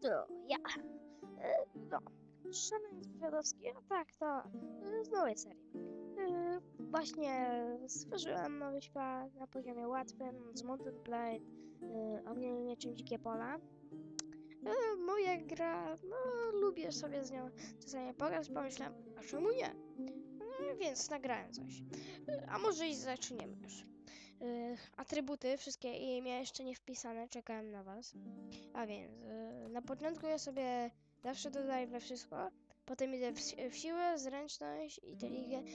to ja. No, szaleniec wywiadowski, a tak, to e, z nowej serii. E, Właśnie stworzyłem nowy świat na poziomie łatwym z Mountain Blade, e, ogniem mieczem dzikie pola. E, Moja gra, no lubię sobie z nią czasami pograć, pomyślałem, a czemu nie? No, więc nagrałem coś. A może i zaczniemy już. E, Atrybuty, wszystkie imię jeszcze nie wpisane, czekałem na was. A więc y, na początku ja sobie zawsze dodaję we wszystko, potem idę w, w siłę, zręczność, inteligencję,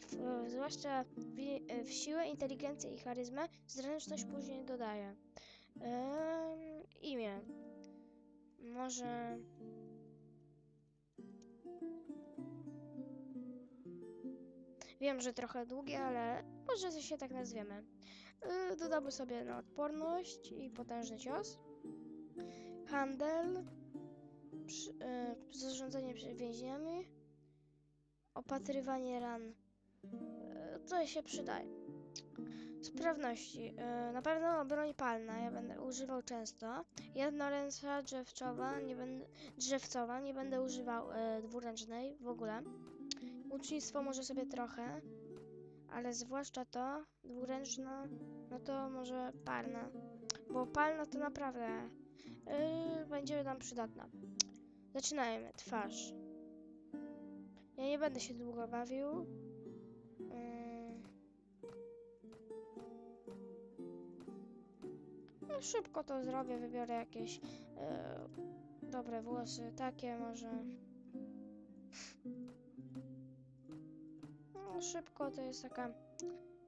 w, zwłaszcza w, i- w siłę, inteligencję i charyzmę, zręczność później dodaję. Em, imię. Może... Wiem, że trochę długie, ale może się tak nazwiemy. Y, Dodamy sobie na odporność i potężny cios handel, przy, e, zarządzanie więźniami, opatrywanie ran. E, to się przydaje. Sprawności. E, na pewno broń palna, ja będę używał często. Jednoręcza drzewczowa, nie będę, drzewcowa, nie będę używał e, dwuręcznej w ogóle. Łucznictwo może sobie trochę, ale zwłaszcza to, dwuręczna, no to może palna. Bo palna to naprawdę Yy, będzie nam przydatna. Zaczynajmy. Twarz. Ja nie będę się długo bawił. Yy. No, szybko to zrobię, wybiorę jakieś yy, dobre włosy, takie może. Szybko to jest taka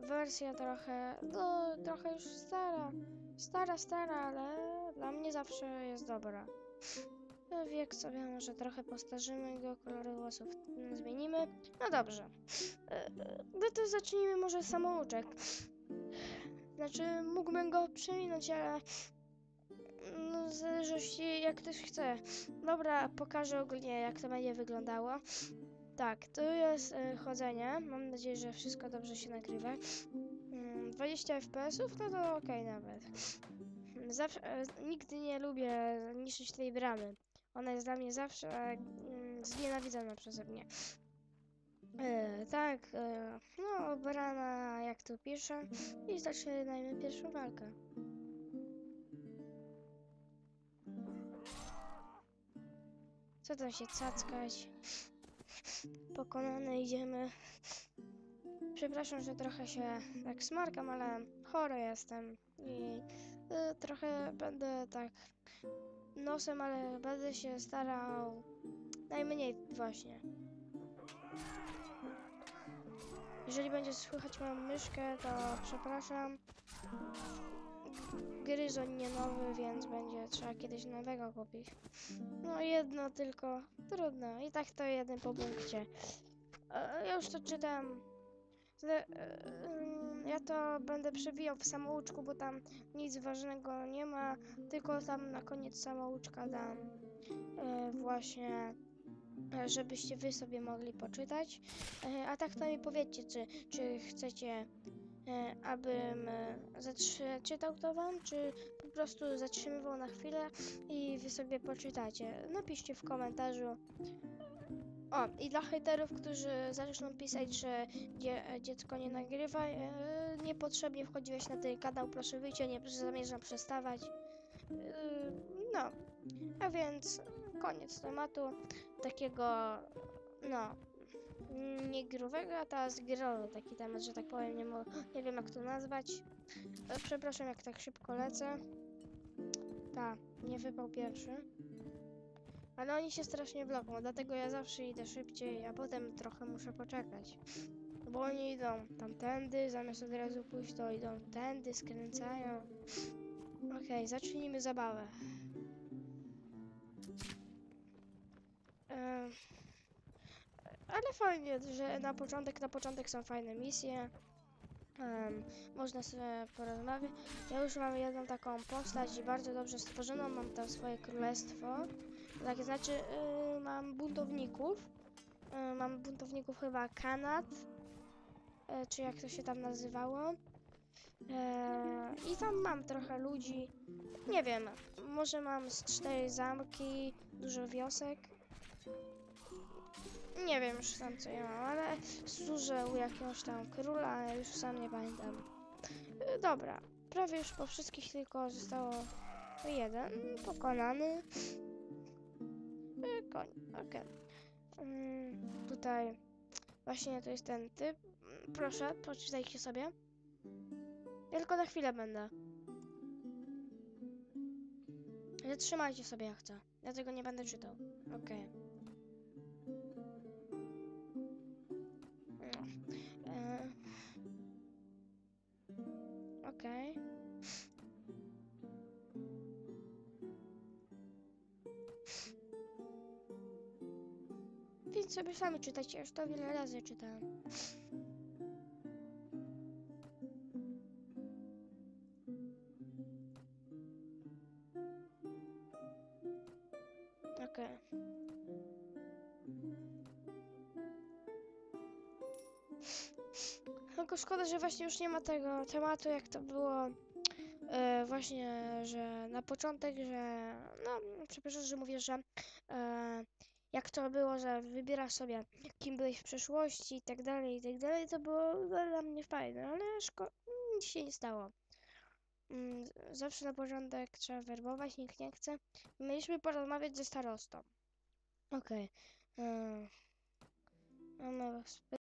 wersja trochę, no, trochę już stara. Stara, stara, ale dla mnie zawsze jest dobra. No, Wiek sobie może trochę postarzymy go kolory włosów mm, zmienimy. No dobrze. No to zacznijmy może samouczek. Znaczy, mógłbym go przeminąć, ale no, w zależności jak ktoś chce. Dobra, pokażę ogólnie jak to będzie wyglądało. Tak, tu jest e, chodzenie. Mam nadzieję, że wszystko dobrze się nagrywa. Mm, 20 FPS-ów, no to okej nawet. Zawsze, e, nigdy nie lubię niszczyć tej bramy. Ona jest dla mnie zawsze mm, znienawidzona przeze mnie. E, tak, e, no brana jak tu piszę i zaczynajmy pierwszą walkę. Co tam się cackać? Pokonane idziemy. Przepraszam, że trochę się tak smarkam, ale chory jestem i y, trochę będę tak nosem, ale będę się starał najmniej właśnie. Jeżeli będzie słychać moją myszkę, to przepraszam. Gryzoń nie nowy, więc będzie trzeba kiedyś nowego kupić. No jedno tylko, trudno. I tak to jeden po punkcie. E, Ja już to czytam. E, ym, Ja to będę przewijał w samouczku, bo tam nic ważnego nie ma, tylko tam na koniec samouczka dam e, właśnie, żebyście wy sobie mogli poczytać. A tak to mi powiedzcie, czy, czy chcecie, abym e, zatrzy- czytał to wam, czy po prostu zatrzymywał na chwilę i wy sobie poczytacie. Napiszcie w komentarzu. O, i dla hejterów, którzy zaczną pisać, że dzie dziecko nie nagrywa, e, niepotrzebnie wchodziłeś na ten kanał, proszę wyjście, nie zamierzam przestawać. E, no, a więc koniec tematu takiego, no, nie growego, a teraz growy taki temat, że tak powiem, nie, nie wiem jak to nazwać. E, przepraszam, jak tak szybko lecę. Tak, nie wypał pierwszy. Ale oni się strasznie bloką, dlatego ja zawsze idę szybciej, a potem trochę muszę poczekać. Bo oni idą tamtędy, zamiast od razu pójść, to idą tędy, skręcają. Okej, zacznijmy zabawę. Em, ale fajnie, że na początek, na początek są fajne misje. Em, można sobie porozmawiać. Ja już mam jedną taką postać bardzo dobrze stworzoną, mam tam swoje królestwo. Tak, znaczy y, mam buntowników. Y, mam buntowników chyba Kanad, y, czy jak to się tam nazywało. Eee, I tam mam trochę ludzi. Nie wiem, może mam z cztery zamki, dużo wiosek. Nie wiem już sam co ja mam, ale służę u jakiegoś tam króla, ale już sam nie pamiętam. E, Dobra, prawie już po wszystkich tylko zostało jeden pokonany. E, Koń, okej. Mm, Tutaj właśnie to jest ten typ. Mm, Proszę, poczytajcie sobie. Ja tylko na chwilę będę. Ale trzymajcie sobie jak chcę. Ja tego nie będę czytał. Okej. No. Więc sobie sami czytajcie, już to wiele razy czytałem. Okej. Tylko szkoda, że właśnie już nie ma tego tematu, jak to było e, właśnie, że na początek, że no, przepraszam, że mówię, że e, jak to było, że wybierasz sobie, kim byłeś w przeszłości i tak dalej, i tak dalej, to było dla mnie fajne, ale szko- nic się nie stało. Mm, Zawsze na początek trzeba werbować, nikt nie chce. Mieliśmy porozmawiać ze starostą. Okej. Okay. Mamy